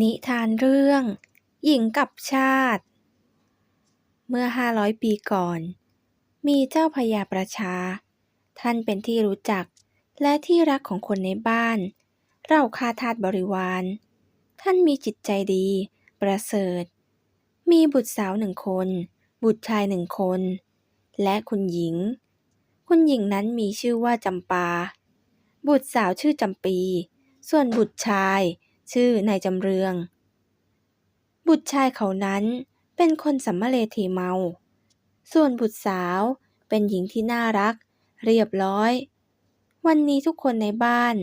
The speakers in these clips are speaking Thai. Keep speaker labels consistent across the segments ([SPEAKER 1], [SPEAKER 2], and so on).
[SPEAKER 1] นิทานเรื่อง หญิงกับชาติ เมื่อ 500 ปีก่อน มีเจ้าพญาประชา ท่านเป็นที่รู้จักและที่รักของคนในบ้าน เราข้าทาสบริวาร ท่านมีจิตใจดี ประเสริฐ มีบุตรสาวหนึ่งคน บุตรชายหนึ่งคน และคุณหญิง คุณหญิงนั้นมีชื่อว่าจำปา บุตรสาวชื่อจำปี ส่วนบุตรชาย ชื่อนายจำเรือง บุตรชายเขานั้นเป็นคนสัมมะเลเทเมา ส่วนบุตรสาวเป็นหญิงที่น่ารัก เรียบร้อย วันนี้ทุกคนในบ้าน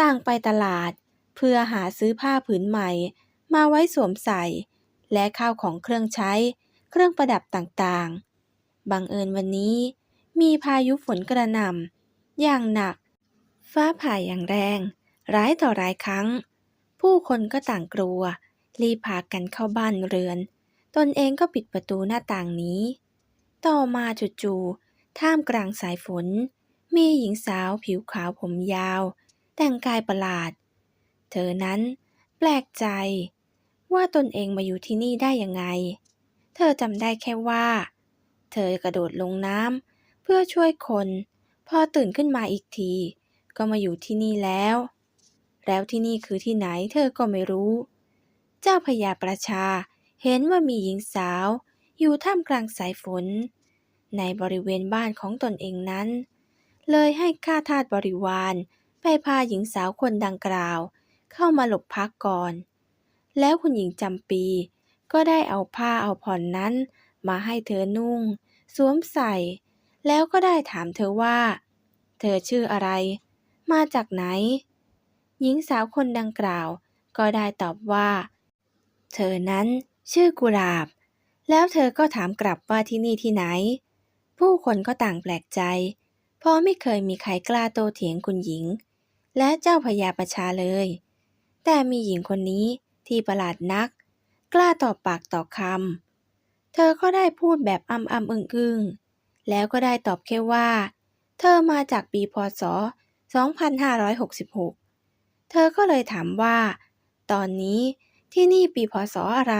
[SPEAKER 1] ต่างไปตลาดเพื่อหาซื้อผ้าผืนใหม่มาไว้สวมใส่ และข้าวของเครื่องใช้ เครื่องประดับต่างๆ บังเอิญวันนี้มีพายุฝนกระหน่ำอย่างหนัก ฟ้าผ่าอย่างแรง ร้ายต่อร้ายครั้ง ผู้คนก็ต่างกลัว รีบพากันเข้าบ้านเรือน ตนเองก็ปิดประตูหน้าต่างนี้ ต่อมาจู่ๆท่ามกลางสายฝน มีหญิงสาวผิวขาวผมยาว แต่งกายประหลาด เธอนั้นแปลกใจ ว่าตนเองมาอยู่ที่นี่ได้ยังไง เธอจำได้แค่ว่า เธอกระโดดลงน้ำเพื่อช่วยคน พอตื่นขึ้นมาอีกที ก็มาอยู่ที่นี่แล้ว แล้วที่นี่คือที่ไหนเธอก็ไม่รู้ เจ้าพญาประชาเห็นว่ามีหญิงสาว อยู่ท่ามกลางสายฝน ในบริเวณบ้านของตนเองนั้น เลยให้ข้าทาสบริวารไปพาหญิงสาวคนดังกล่าว เข้ามาหลบพักก่อน แล้วคุณหญิงจำปีก็ได้เอาผ้าเอาผ่อนนั้น มาให้เธอนุ่ง สวมใส่ แล้วก็ได้ถามเธอว่า เธอชื่ออะไร มาจากไหน หญิงสาวคนดังกล่าว ก็ได้ตอบว่า เธอนั้นชื่อกุหลาบ แล้วเธอก็ถามกลับว่าที่นี่ที่ไหน ผู้คนก็ต่างแปลกใจ เพราะไม่เคยมีใครกล้าโตเถียงคุณหญิง และเจ้าพญาประชาเลย แต่มีหญิงคนนี้ที่ประหลาดนัก กล้าต่อปากต่อคำ เธอก็ได้พูดแบบอ้ำอ้ำอึ้งอึ้งแล้วก็ได้ตอบแค่ว่า เธอมาจากปีพศ 2566 เธอก็เลยถามว่า ตอนนี้ที่นี่ปีพศอะไร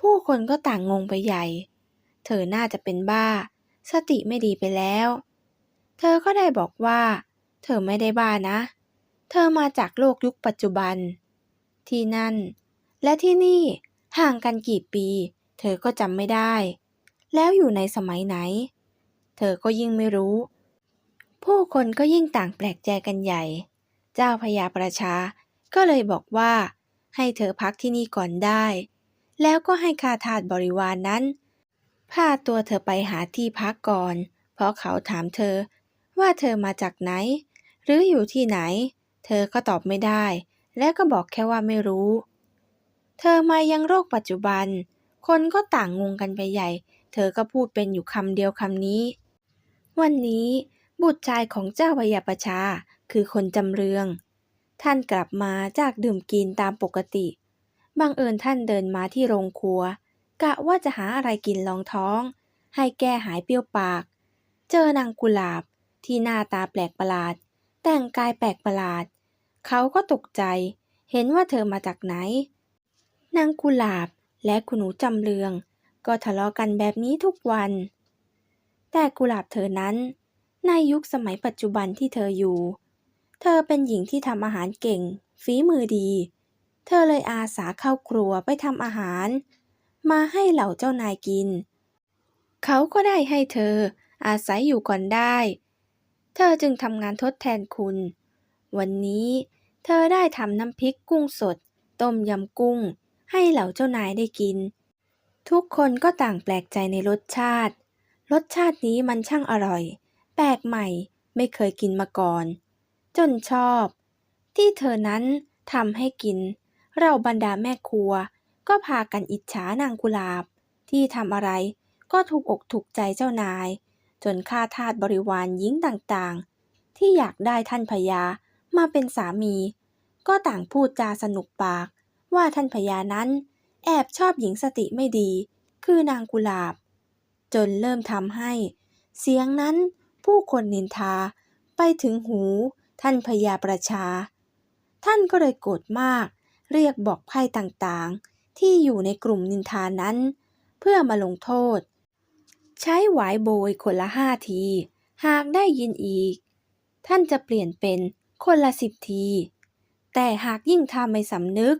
[SPEAKER 1] ผู้คนก็ต่างงงไปใหญ่ เธอน่าจะเป็นบ้า สติไม่ดีไปแล้ว เธอก็ได้บอกว่า เธอไม่ได้บ้านะ เธอมาจากโลกยุคปัจจุบัน ที่นั่น และที่นี่ห่างกันกี่ปี เธอก็จำไม่ได้ แล้วอยู่ในสมัยไหน เธอก็ยิ่งไม่รู้ ผู้คนก็ยิ่งต่างแปลกใจกันใหญ่ เจ้าพญาประชา ก็เลยบอกว่า ให้เธอพักที่นี่ก่อนได้ แล้วก็ให้ข้าทาบริวารนนั้นพาตัวเธอไปหาที่พักก่อน เพราะเขาถามเธอว่าเธอมาจากไหน หรืออยู่ที่ไหน เธอก็ตอบไม่ได้ และก็บอกแค่ว่าไม่รู้ เธอมายังโลกปัจจุบัน คนก็ต่างงงกันไปใหญ่ เธอก็พูดเป็นอยู่คำเดียวคำนี้ วันนี้บุตรชายของเจ้าพญาประชา คือคนจำเรือง ท่านกลับมาจากดื่มกินตามปกติ บังเอิญท่านเดินมาที่โรงครัว กะว่าจะหาอะไรกินรองท้อง ให้แก้หายเปรี้ยวปาก เจอนางกุหลาบที่หน้าตาแปลกประหลาด แต่งกายแปลกประหลาด เขาก็ตกใจ เห็นว่าเธอมาจากไหน นางกุหลาบและคุณหนูจำเรือง ก็ทะเลาะกันแบบนี้ทุกวัน แต่กุหลาบเธอนั้นในยุคสมัยปัจจุบันที่เธออยู่ เธอเป็นหญิงที่ทำอาหารเก่ง ฝีมือดี เธอเลยอาสาเข้าครัวไปทำอาหาร มาให้เหล่าเจ้านายกิน เขาก็ได้ให้เธออาศัยอยู่ก่อนได้ เธอจึงทำงานทดแทนคุณ วันนี้เธอได้ทำน้ำพริกกุ้งสด ต้มยำกุ้ง ให้เหล่าเจ้านายได้กิน ทุกคนก็ต่างแปลกใจในรสชาติ รสชาตินี้มันช่างอร่อย แปลกใหม่ไม่เคยกินมาก่อน จนชอบ ที่เธอนั้นทำให้กิน เราบรรดาแม่ครัว ก็พากันอิจฉานางกุลาบ ที่ทำอะไรก็ถูกอกถูกใจเจ้านาย จนข้าทาสบริวารหญิงต่างๆ ที่อยากได้ท่านพญามาเป็นสามี ก็ต่างพูดจาสนุกปาก ว่าท่านพญานั้นแอบชอบหญิงสติไม่ดี คือนางกุลาบ จนเริ่มทำให้ เสียงนั้นผู้คนนินทาไปถึงหู ท่านพญาประชา ท่านก็เลยโกรธมาก เรียกบอกไพ่ต่างๆ ที่อยู่ในกลุ่มนินทานั้น เพื่อมาลงโทษ ใช้หวายโบยคนละห้าที หากได้ยินอีก ท่านจะเปลี่ยนเป็นคนละสิบที แต่หากยิ่งทำไม่สำนึก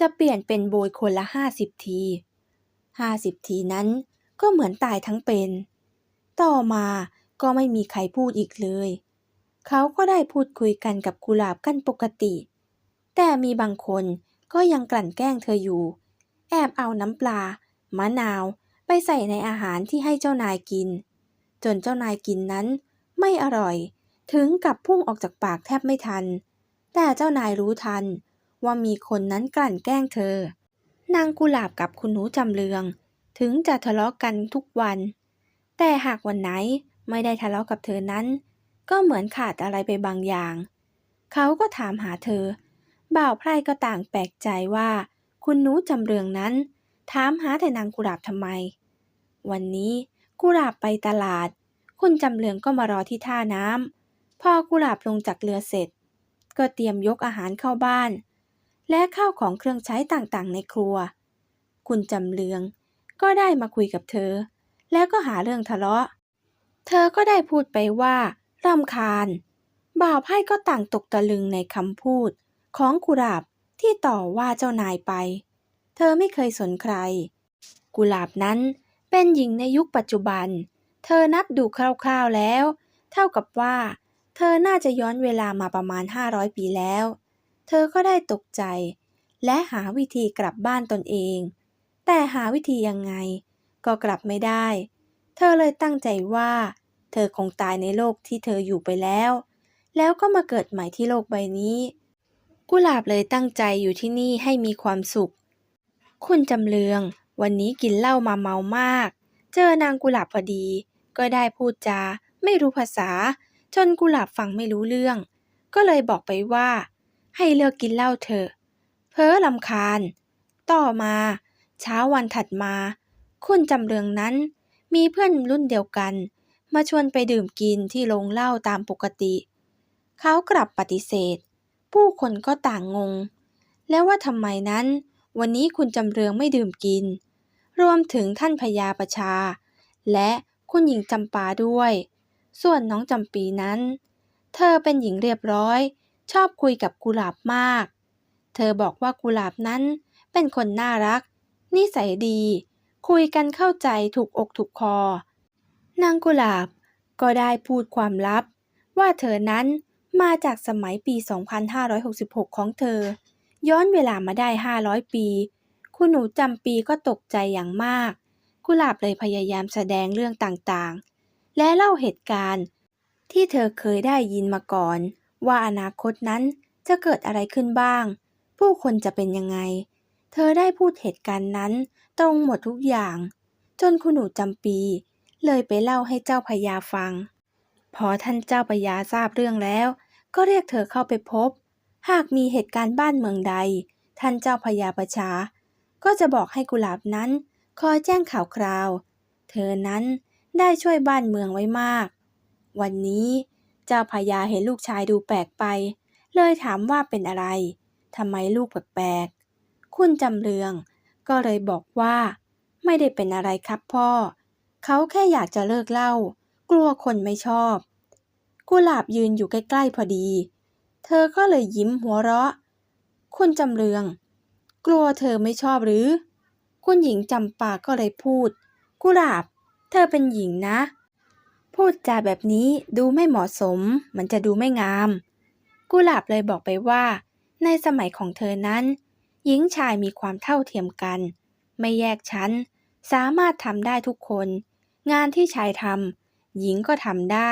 [SPEAKER 1] จะเปลี่ยนเป็นโบยคนละห้าสิบทีห้าสิบทีนั้นก็เหมือนตายทั้งเป็น ต่อมาก็ไม่มีใครพูดอีกเลย เขาก็ได้พูดคุยกันกับกุหลาบกันปกติ แต่มีบางคนก็ยังกลั่นแกล้งเธออยู่ แอบเอาน้ำปลา มะนาว ไปใส่ในอาหารที่ให้เจ้านายกิน จนเจ้านายกินนั้น ไม่อร่อย ถึงกับพุ่งออกจากปากแทบไม่ทัน แต่เจ้านายรู้ทัน ว่ามีคนนั้นกลั่นแกล้งเธอ นางกุหลาบกับคุณหนูจำเรือง ถึงจะทะเลาะกันทุกวัน แต่หากวันไหนไม่ได้ทะเลาะกับเธอนั้น ก็เหมือนขาดอะไรไปบางอย่าง เขาก็ถามหาเธอ บ่าวไพร่ก็ต่างแปลกใจว่า คุณนูจำเรืองนั้น ถามหาแต่นางกุหลาบทำไม วันนี้กุหลาบไปตลาด คุณจำเรืองก็มารอที่ท่าน้ำพอกุหลาบลงจากเรือเสร็จ ก็เตรียมยกอาหารเข้าบ้าน และข้าวของเครื่องใช้ต่างๆ ในครัว คุณจำเรืองก็ได้มาคุยกับเธอ แล้วก็หาเรื่องทะเลาะ เธอก็ได้พูดไปว่า รำคาญ บ่าวไพ่ก็ต่างตกตะลึงในคำพูด ของกุหลาบที่ต่อว่าเจ้านายไป เธอไม่เคยสนใคร กุหลาบนั้นเป็นหญิงในยุคปัจจุบัน เธอนับดูคร่าวๆแล้ว เท่ากับว่า เธอน่าจะย้อนเวลามาประมาณ 500 ปีแล้ว เธอก็ได้ตกใจ และหาวิธีกลับบ้านตนเอง แต่หาวิธียังไง ก็กลับไม่ได้ เธอเลยตั้งใจว่า เธอคงตายในโลกที่เธออยู่ไปแล้ว แล้วก็มาเกิดใหม่ที่โลกใบนี้ กุหลาบเลยตั้งใจอยู่ที่นี่ให้มีความสุข คุณจำเรือง วันนี้กินเหล้ามาเมามาก เจอนางกุหลาบพอดี ก็ได้พูดจา ไม่รู้ภาษา จนกุหลาบฟังไม่รู้เรื่อง ก็เลยบอกไปว่า ให้เลิกกินเหล้าเถอะ เพ้อลำคาญ ต่อมา เช้าวันถัดมา คุณจำเรืองนั้นมีเพื่อนรุ่นเดียวกัน มาชวนไปดื่มกินที่โรงเหล้าตามปกติ เขากลับปฏิเสธ ผู้คนก็ต่างงง แล้วว่าทำไมนั้น วันนี้คุณจำเรืองไม่ดื่มกิน รวมถึงท่านพญาประชา และคุณหญิงจำปาด้วย ส่วนน้องจำปีนั้น เธอเป็นหญิงเรียบร้อย ชอบคุยกับกุหลาบมาก เธอบอกว่ากุหลาบนั้นเป็นคนน่ารัก นิสัยดี คุยกันเข้าใจถูกอกถูกคอ นางกุหลาบก็ได้พูดความลับ ว่าเธอนั้นมาจากสมัยปี 2566 ของเธอ ย้อนเวลามาได้ 500 ปี คุณหนูจำปีก็ตกใจอย่างมาก กุหลาบเลยพยายามแสดงเรื่องต่างๆ และเล่าเหตุการณ์ ที่เธอเคยได้ยินมาก่อน ว่าอนาคตนั้นจะเกิดอะไรขึ้นบ้าง ผู้คนจะเป็นยังไง เธอได้พูดเหตุการณ์นั้นตรงหมดทุกอย่าง จนคุณหนูจำปี เลยไปเล่าให้เจ้าพญาฟัง พอท่านเจ้าพญาทราบเรื่องแล้ว ก็เรียกเธอเข้าไปพบ หากมีเหตุการณ์บ้านเมืองใด ท่านเจ้าพญาประชา ก็จะบอกให้กุหลาบนั้น คอยแจ้งข่าวคราว เธอนั้นได้ช่วยบ้านเมืองไว้มาก วันนี้เจ้าพญาเห็นลูกชายดูแปลกไป เลยถามว่าเป็นอะไรทำไมลูกแปลกๆคุณจำเรืองก็เลยบอกว่า ไม่ได้เป็นอะไรครับพ่อ เขาแค่อยากจะเลิกเล้ากลัวคนไม่ชอบ กุหลาบยืนอยู่ใกล้ๆพอดี เธอก็เลยยิ้มหัวเราะ คุณจำเรือง กลัวเธอไม่ชอบหรือ คุณหญิงจำปาก็เลยพูด กุหลาบ เธอเป็นหญิงนะ พูดจาแบบนี้ดูไม่เหมาะสม มันจะดูไม่งาม กุหลาบเลยบอกไปว่า ในสมัยของเธอนั้น หญิงชายมีความเท่าเทียมกัน ไม่แยกชั้นสามารถทำได้ทุกคน งานที่ชายทำหญิงก็ทำได้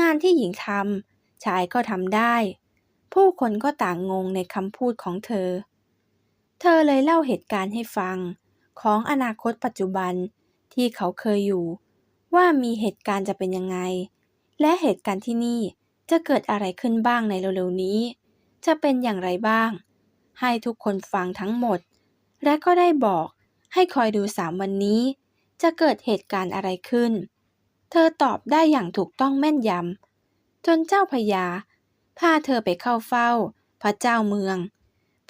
[SPEAKER 1] งานที่หญิงทำชายก็ทำได้ ผู้คนก็ต่างงงในคำพูดของเธอ เธอเลยเล่าเหตุการณ์ให้ฟัง ของอนาคตปัจจุบันที่เขาเคยอยู่ ว่ามีเหตุการณ์จะเป็นยังไง และเหตุการณ์ที่นี่จะเกิดอะไรขึ้นบ้างในเร็วๆนี้ จะเป็นอย่างไรบ้าง ให้ทุกคนฟังทั้งหมด และก็ได้บอกให้คอยดูสามวันนี้ จะเกิดเหตุการณ์อะไรขึ้น เธอตอบได้อย่างถูกต้องแม่นยำจนเจ้าพญาพาเธอไปเข้าเฝ้า พระเจ้าเมือง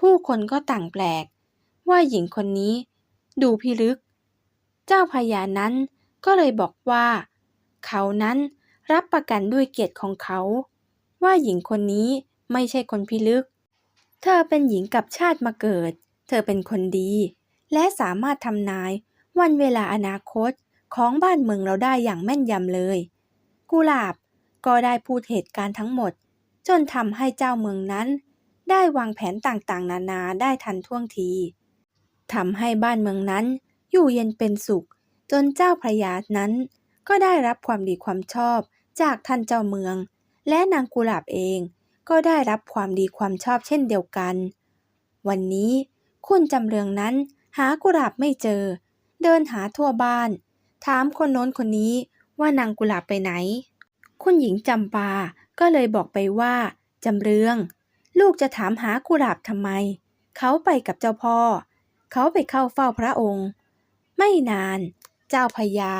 [SPEAKER 1] ผู้คนก็ต่างแปลก ว่าหญิงคนนี้ ดูพิลึก เจ้าพญานั้นก็เลยบอกว่า เขานั้นรับประกันด้วยเกียรติของเขา ว่าหญิงคนนี้ไม่ใช่คนพิลึก เธอเป็นหญิงกับชาติมาเกิด เธอเป็นคนดี และสามารถทำนาย วันเวลาอนาคตของบ้านเมืองเราได้อย่างแม่นยำเลย กุหลาบก็ได้พูดเหตุการณ์ทั้งหมด จนทำให้เจ้าเมืองนั้น ได้วางแผนต่างๆ นานาได้ทันท่วงทีทำให้บ้านเมืองนั้น อยู่เย็นเป็นสุข จนเจ้าพระยานั้น ก็ได้รับความดีความชอบจากท่านเจ้าเมือง และนางกุหลาบเองก็ได้รับความดีความชอบเช่นเดียวกัน วันนี้คุณจำเรืองนั้นหากุหลาบไม่เจอ เดินหาทั่วบ้าน ถามคนโน้นคนนี้ว่านางกุหลาบไปไหน คุณหญิงจำปาก็เลยบอกไปว่าจำเรือง ลูกจะถามหากุหลาบทำไม เขาไปกับเจ้าพ่อ เขาไปเข้าเฝ้าพระองค์ ไม่นาน เจ้าพญา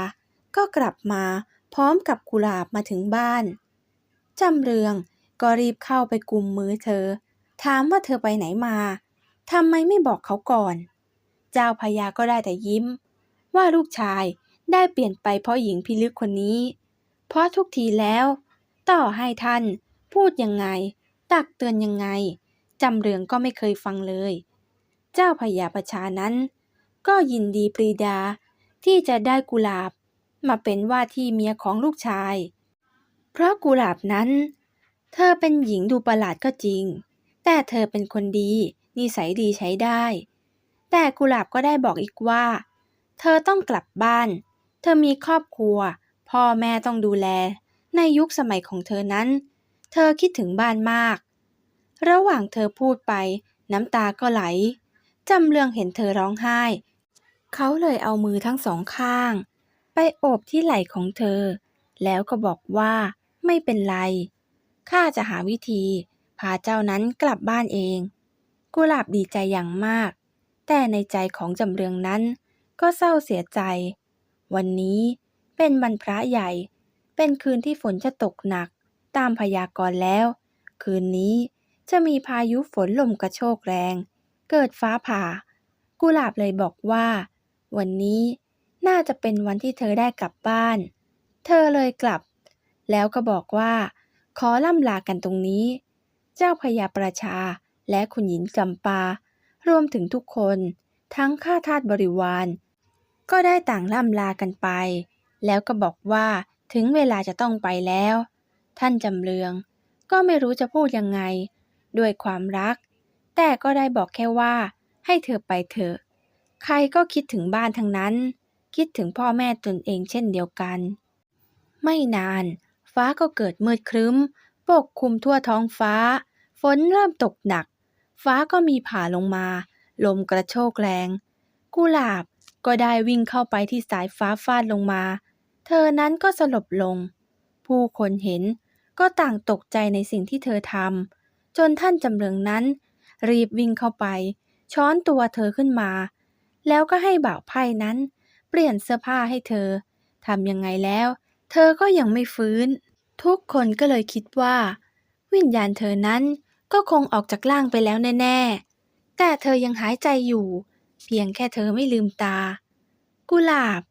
[SPEAKER 1] ก็กลับมาพร้อมกับกุหลาบมาถึงบ้านจำเรืองก็รีบเข้าไปกุมมือเธอ ถามว่าเธอไปไหนมาทำไมไม่บอกเขาก่อน เจ้าพญาก็ได้แต่ยิ้ม ว่าลูกชายได้เปลี่ยนไปเพราะหญิงพิลึกคนนี้ เพราะทุกทีแล้ว ต่อให้ท่านพูดยังไง ตักเตือนยังไง จำเรืองก็ไม่เคยฟังเลย เจ้าพญาประชานั้น ก็ยินดีปรีดาที่จะได้กุหลาบมาเป็นว่าที่เมียของลูกชาย เพราะกุหลาบนั้น เธอเป็นหญิงดูประหลาดก็จริง แต่เธอเป็นคนดี นิสัยดีใช้ได้ แต่กุหลาบก็ได้บอกอีกว่า เธอต้องกลับบ้าน เธอมีครอบครัว พ่อแม่ต้องดูแล ในยุคสมัยของเธอนั้น เธอคิดถึงบ้านมาก ระหว่างเธอพูดไป น้ำตาก็ไหล จำเรืองเห็นเธอร้องไห้ เขาเลยเอามือทั้งสองข้าง ไปโอบที่ไหล่ของเธอ แล้วก็บอกว่าไม่เป็นไร ข้าจะหาวิธี พาเจ้านั้นกลับบ้านเอง กุหลาบดีใจอย่างมาก แต่ในใจของจำเรืองนั้น ก็เศร้าเสียใจ วันนี้เป็นวันพระใหญ่ เป็นคืนที่ฝนจะตกหนัก ตามพยากรณ์แล้ว คืนนี้จะมีพายุฝนลมกระโชกแรง เกิดฟ้าผ่า กุหลาบเลยบอกว่า วันนี้น่าจะเป็นวันที่เธอได้กลับบ้าน เธอเลยกลับ แล้วก็บอกว่า ขอล่ำลากันตรงนี้ เจ้าพญาประชาและคุณหญิงจำปา รวมถึงทุกคน ทั้งข้าทาสบริวาร ก็ได้ต่างล่ำลากันไป แล้วก็บอกว่าถึงเวลาจะต้องไปแล้ว ท่านจำเรือง ก็ไม่รู้จะพูดยังไง ด้วยความรัก แต่ก็ได้บอกแค่ว่า ให้เธอไปเถอะ ใครก็คิดถึงบ้านทั้งนั้น คิดถึงพ่อแม่ตนเองเช่นเดียวกัน ไม่นาน ฟ้าก็เกิดมืดครึ้ม ปกคลุมทั่วท้องฟ้า ฝนเริ่มตกหนัก ฟ้าก็มีผ่าลงมา ลมกระโชกแรง กุหลาบ ก็ได้วิ่งเข้าไปที่สายฟ้าฟาดลงมา เธอนั้นก็สลบลง ผู้คนเห็นก็ต่างตกใจในสิ่งที่เธอทำจนท่านจำเริงนั้น รีบวิ่งเข้าไป ช้อนตัวเธอขึ้นมา แล้วก็ให้บ่าวไพ่นั้น เปลี่ยนเสื้อผ้าให้เธอทำยังไงแล้ว เธอก็ยังไม่ฟื้น ทุกคนก็เลยคิดว่า วิญญาณเธอนั้นก็คงออกจากร่างไปแล้วแน่ ๆ แต่เธอยังหายใจอยู่ เพียงแค่เธอไม่ลืมตา กุหลาบ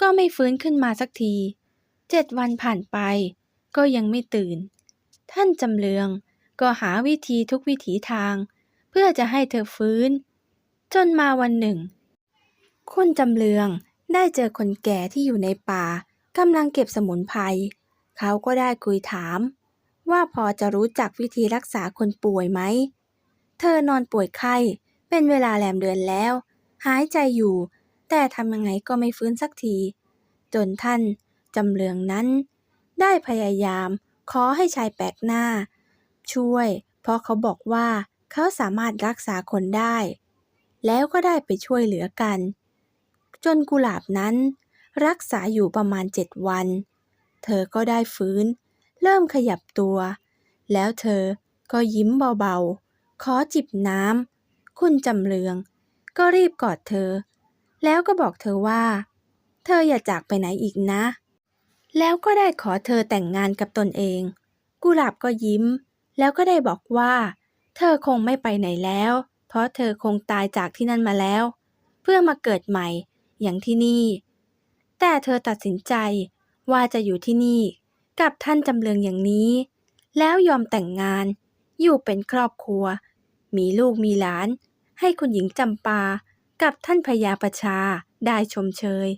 [SPEAKER 1] ก็ไม่ฟื้นขึ้นมาสักที เจ็ดวันผ่านไป ก็ยังไม่ตื่น ท่านจำเรืองก็หาวิธีทุกวิถีทาง เพื่อจะให้เธอฟื้น จนมาวันหนึ่ง คุณจำเรืองได้เจอคนแก่ที่อยู่ในป่ากำลังเก็บสมุนไพรเขาก็ได้คุยถาม ว่าพอจะรู้จักวิธีรักษาคนป่วยไหม เธอนอนป่วยไข้เป็นเวลาแรมเดือนแล้ว หายใจอยู่ แต่ทำยังไงก็ไม่ฟื้นสักที จนท่านจำเรืองนั้น ได้พยายามขอให้ชายแปลกหน้า ช่วย เพราะเขาบอกว่าเขาสามารถรักษาคนได้ แล้วก็ได้ไปช่วยเหลือกัน จนกุหลาบนั้น รักษาอยู่ประมาณเจ็ดวัน เธอก็ได้ฟื้น เริ่มขยับตัว แล้วเธอก็ยิ้มเบาๆ ขอจิบน้ำ คุณจำเรือง ก็รีบกอดเธอ แล้วก็บอกเธอว่า เธออย่าจากไปไหนอีกนะ แล้วก็ได้ขอเธอแต่งงานกับตนเอง กุหลาบก็ยิ้ม แล้วก็ได้บอกว่า เธอคงไม่ไปไหนแล้ว เพราะเธอคงตายจากที่นั่นมาแล้ว เพื่อมาเกิดใหม่อย่างที่นี่ แต่เธอตัดสินใจว่าจะอยู่ที่นี่ กับท่านจำเรืองอย่างนี้ แล้วยอมแต่งงาน อยู่เป็นครอบครัว มีลูกมีหลาน ให้คุณหญิงจำปากับท่านพญาประชาได้ชมเชย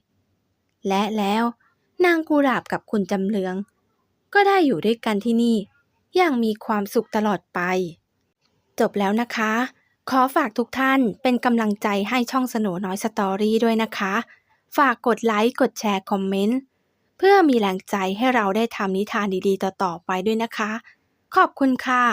[SPEAKER 1] และแล้วนางกุหลาบกับคุณจำเรือง ก็ได้อยู่ด้วยกันที่นี่ อย่างมีความสุขตลอดไป จบแล้วนะคะ ขอฝากทุกท่านเป็นกำลังใจให้ช่องสโนน้อยสตอรี่ด้วยนะคะ ฝากกดไลค์ กดแชร์ คอมเมนต์ เพื่อมีแรงใจให้เราได้ทำนิทานดีๆ ต่อๆไปด้วยนะคะ ขอบคุณค่ะ